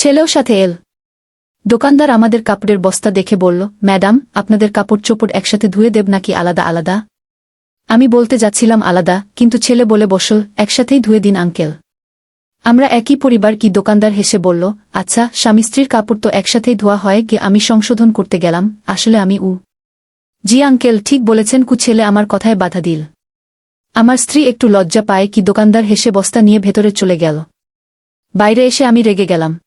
ছেলেও সাথে এল। দোকানদার আমাদের কাপড়ের বস্তা দেখে বলল, ম্যাডাম, আপনাদের কাপড় চোপড় একসাথে ধুয়ে দেব নাকি আলাদা আলাদা? আমি বলতে যাচ্ছিলাম, আলাদা, কিন্তু ছেলে বলে বসল একসাথেই ধুয়ে দিন, আঙ্কেল। আমরা একই পরিবার কি দোকানদার হেসে বলল আচ্ছা স্বামী স্ত্রীর কাপড় তো একসাথেই ধোয়া হয় গিয়ে আমি সংশোধন করতে গেলাম, আসলে আমি উ। জি, আঙ্কেল, ঠিক বলেছেন, কু ছেলে আমার কথায় বাধা দিল। আমার স্ত্রী একটু লজ্জা পায় কি দোকানদার হেসে বস্তা নিয়ে ভেতরে চলে গেল। বাইরে এসে আমি রেগে গেলাম।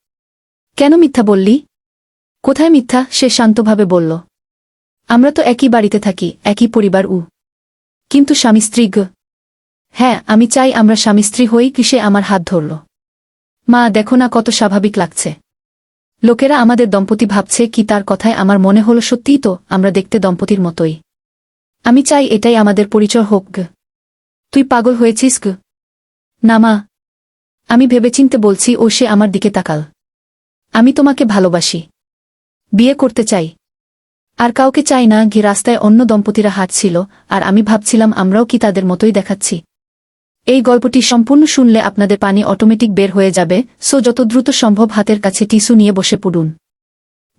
কেন মিথ্যা বললি? কোথায় মিথ্যা? সে শান্তভাবে বলল। আমরা তো একই বাড়িতে থাকি, একই পরিবার, উ। কিন্তু স্বামী স্ত্রী হ্যাঁ আমি চাই আমরা স্বামী স্ত্রী হই কি সে আমার হাত ধরল। মা, দেখো না কত স্বাভাবিক লাগছে। লোকেরা আমাদের দম্পতি ভাবছে কি তার কথায় আমার মনে হল সত্যিই তো আমরা দেখতে দম্পতির মতোই। আমি চাই এটাই আমাদের পরিচয় হোক তুই পাগল হয়েছিস গ। না মা। আমি ভেবেচিন্তে বলছি ও সে আমার দিকে তাকাল। আমি তোমাকে ভালোবাসি। বিয়ে করতে চাই। আর কাউকে চাই না, ঘি রাস্তায় অন্য দম্পতিরা হাঁটছিল, আর আমি ভাবছিলাম আমরাও কি তাদের মতোই দেখাচ্ছি। এই গল্পটি সম্পূর্ণ শুনলে আপনাদের পানি অটোমেটিক বের হয়ে যাবে, সো যত দ্রুত সম্ভব হাতের কাছে টিস্যু নিয়ে বসে পড়ুন।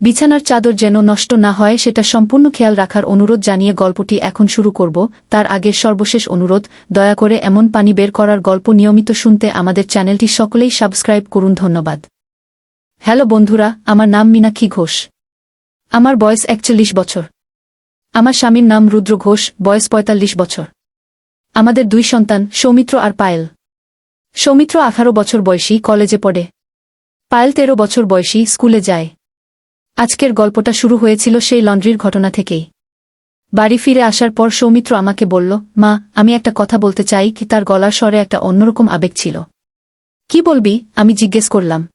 বিছানার চাদর যেন নষ্ট না হয়, সেটা সম্পূর্ণ খেয়াল রাখার অনুরোধ জানিয়ে গল্পটি এখন শুরু করব। তার আগের সর্বশেষ অনুরোধ, দয়া করে এমন পানি বের করার গল্প নিয়মিত শুনতে আমাদের চ্যানেলটি সকলেই সাবস্ক্রাইব করুন। ধন্যবাদ। হ্যালো বন্ধুরা, আমার নাম মীনাক্ষী ঘোষ। আমার বয়স একচল্লিশ বছর। আমার স্বামীর নাম রুদ্র ঘোষ, বয়স পঁয়তাল্লিশ বছর। আমাদের দুই সন্তান, সৌমিত্র আর পায়েল। সৌমিত্র আঠারো বছর বয়সী, কলেজে পড়ে। পায়েল তেরো বছর বয়সী, স্কুলে যায়। আজকের গল্পটা শুরু হয়েছিল সেই লন্ড্রির ঘটনা থেকেই। বাড়ি ফিরে আসার পর সৌমিত্র আমাকে বলল, মা, আমি একটা কথা বলতে চাই। কি তার গলার স্বরে একটা অন্যরকম আবেগ ছিল। কি বলবি? আমি জিজ্ঞেস করলাম।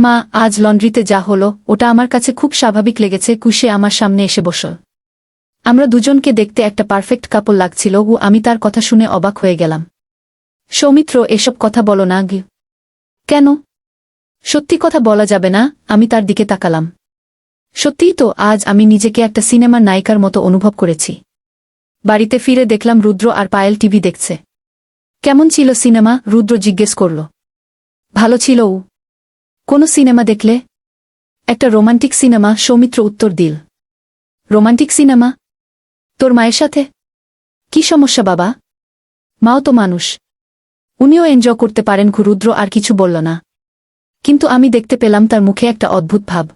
মা, আজ লন্ড্রিতে যা হলো, ওটা আমার কাছে খুব স্বাভাবিক লেগেছে, কুশে আমার সামনে এসে বসল। আমরা দুজনকে দেখতে একটা পারফেক্ট কাপড় লাগছিল ও আমি তার কথা শুনে অবাক হয়ে গেলাম। সৌমিত্র, এসব কথা বলো না, গি। কেন? সত্যি কথা বলা যাবে না, আমি তার দিকে তাকালাম। সত্যিই তো, আজ আমি নিজেকে একটা সিনেমার নায়িকার মতো অনুভব করেছি। বাড়িতে ফিরে দেখলাম রুদ্র আর পায়েল টিভি দেখছে। কেমন ছিল সিনেমা, রুদ্র জিজ্ঞেস করল। ভালো ছিল ও কোন সিনেমা দেখলে? একটা রোমান্টিক সিনেমা সৌমিত্র উত্তর দিল। Romantic cinema? তোর মায়ের সাথে? কি সমস্যা বাবা? মাও তো মানুষ। উনিও এনজয় করতে পারেন রুদ্র আর কিছু বলল না। কিন্তু আমি দেখতে পেলাম তার মুখে একটা অদ্ভুত ভাব।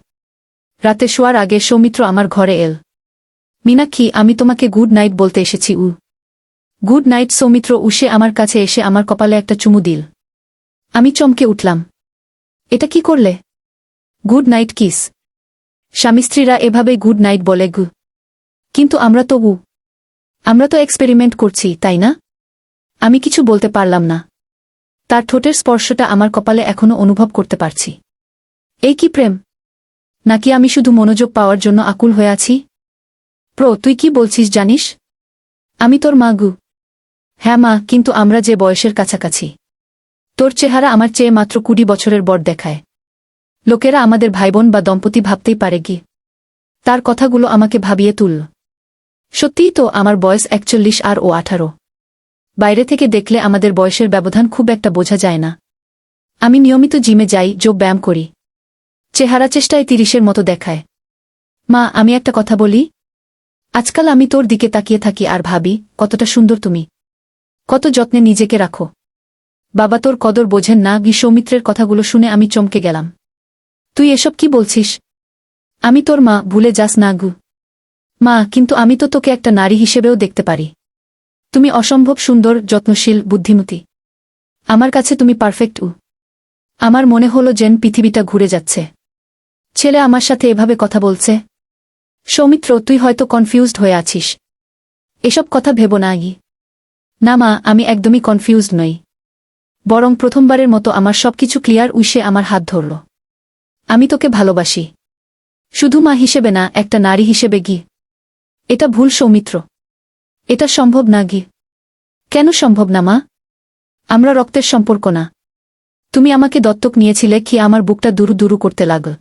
রাতে শোয়ার আগে সৌমিত্র আমার ঘরে এল। মীনাক্ষী আমি তোমাকে গুড নাইট বলতে এসেছি, উ। গুড নাইট সৌমিত্র, উষে আমার কাছে এসে আমার কপালে একটা চুমু দিল। আমি চমকে উঠলাম। এটা কি করলে? Good night kiss. স্বামী স্ত্রীরা এভাবেই গুড নাইট বলে গু। কিন্তু আমরা তো গু। আমরা তো এক্সপেরিমেন্ট করছি, তাই না? আমি কিছু বলতে পারলাম না। তার ঠোঁটের স্পর্শটা আমার কপালে এখনও অনুভব করতে পারছি। এই কি প্রেম? নাকি আমি শুধু মনোযোগ পাওয়ার জন্য আকুল হয়ে আছি? প্র, তুই কি বলছিস জানিস? আমি তোর মা গু। হ্যাঁ মা, কিন্তু আমরা যে বয়সের কাছাকাছি। তোর চেহারা আমার চেয়ে মাত্র কুড়ি বছরের বর দেখায়। লোকেরা আমাদের ভাইবোন বা দম্পতি ভাবতেই পারে কি? তার কথাগুলো আমাকে ভাবিয়ে তুলল সত্যিই তো আমার বয়স একচল্লিশ আর ও আঠারো। বাইরে থেকে দেখলে আমাদের বয়সের ব্যবধান খুব একটা বোঝা যায় না। আমি নিয়মিত জিমে যাই, যোগ ব্যায়াম করি। চেহারা চেষ্টায় তিরিশের মতো দেখায়। মা, আমি একটা কথা বলি? আজকাল আমি তোর দিকে তাকিয়ে থাকি আর ভাবি, কতটা সুন্দর তুমি। কত যত্নে নিজেকে রাখো। বাবা তোর কদর বোঝেন না গি সৌমিত্রের কথাগুলো শুনে আমি চমকে গেলাম। তুই এসব কি বলছিস? আমি তোর মা, ভুলে যাস না গু। মা, কিন্তু আমি তো তোকে একটা নারী হিসেবেও দেখতে পারি। তুমি অসম্ভব সুন্দর, যত্নশীল, বুদ্ধিমতী। আমার কাছে তুমি পারফেক্ট উ। আমার মনে হলো যেন পৃথিবীটা ঘুরে যাচ্ছে। ছেলে আমার সাথে এভাবে কথা বলছে। সৌমিত্র, তুই হয়তো কনফিউজড হয়ে আছিস। এসব কথা ভেব না গি না মা, আমি একদমই কনফিউজড নই। বরং প্রথমবারের মতো আমার সবকিছু ক্লিয়ার উইসে আমার হাত ধরল। আমি তোকে ভালোবাসি। শুধু মা হিসেবে না, একটা নারী হিসেবে গি। এটা ভুল সৌমিত্র। এটা সম্ভব না গি। কেন সম্ভব না মা? আমরা রক্তের সম্পর্ক না। তুমি আমাকে দত্তক নিয়েছিলে কি আমার বুকটা দুরু দুরু করতে লাগল।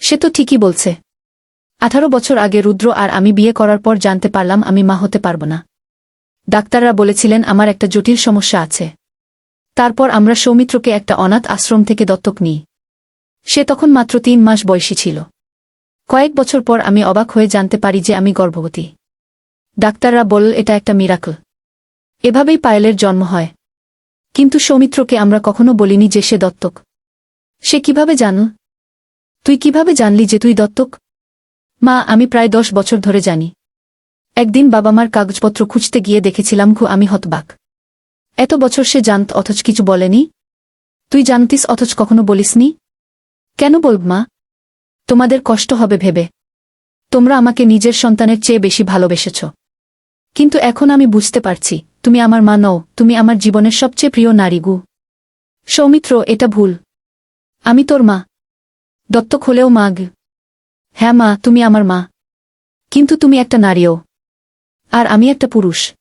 সে তো ঠিকই বলছে। আঠারো বছর আগে রুদ্র আর আমি বিয়ে করার পর জানতে পারলাম আমি মা হতে পারব না। ডাক্তাররা বলেছিলেন আমার একটা জটিল সমস্যা আছে। তারপর আমরা সৌমিত্রকে একটা অনাথ আশ্রম থেকে দত্তক নিই। সে তখন মাত্র তিন মাস বয়সী ছিল। কয়েক বছর পর আমি অবাক হয়ে জানতে পারি যে আমি গর্ভবতী। ডাক্তাররা বলল, এটা একটা মিরাকল। এভাবেই পায়েলের জন্ম হয়। কিন্তু সৌমিত্রকে আমরা কখনো বলিনি যে সে দত্তক। সে কীভাবে জানল? তুই কীভাবে জানলি যে তুই দত্তক? মা, আমি প্রায় দশ বছর ধরে জানি। একদিন বাবা মার কাগজপত্র খুঁজতে গিয়ে দেখেছিলাম খু আমি হতবাক। এত বছর সে জানত অথচ কিছু বলেনি? তুই জানতিস অথচ কখনো বলিসনি? কেন বলব মা? তোমাদের কষ্ট হবে ভেবে। তোমরা আমাকে নিজের সন্তানের চেয়ে বেশি ভালোবেসেছ। কিন্তু এখন আমি বুঝতে পারছি, তুমি আমার মা নও, তুমি আমার জীবনের সবচেয়ে প্রিয় নারী গু। সৌমিত্র, এটা ভুল। আমি তোর মা। দত্তক হলেও মাগ। হ্যাঁ মা, তুমি আমার মা। কিন্তু তুমি একটা নারীও। আর আমি একটা পুরুষ।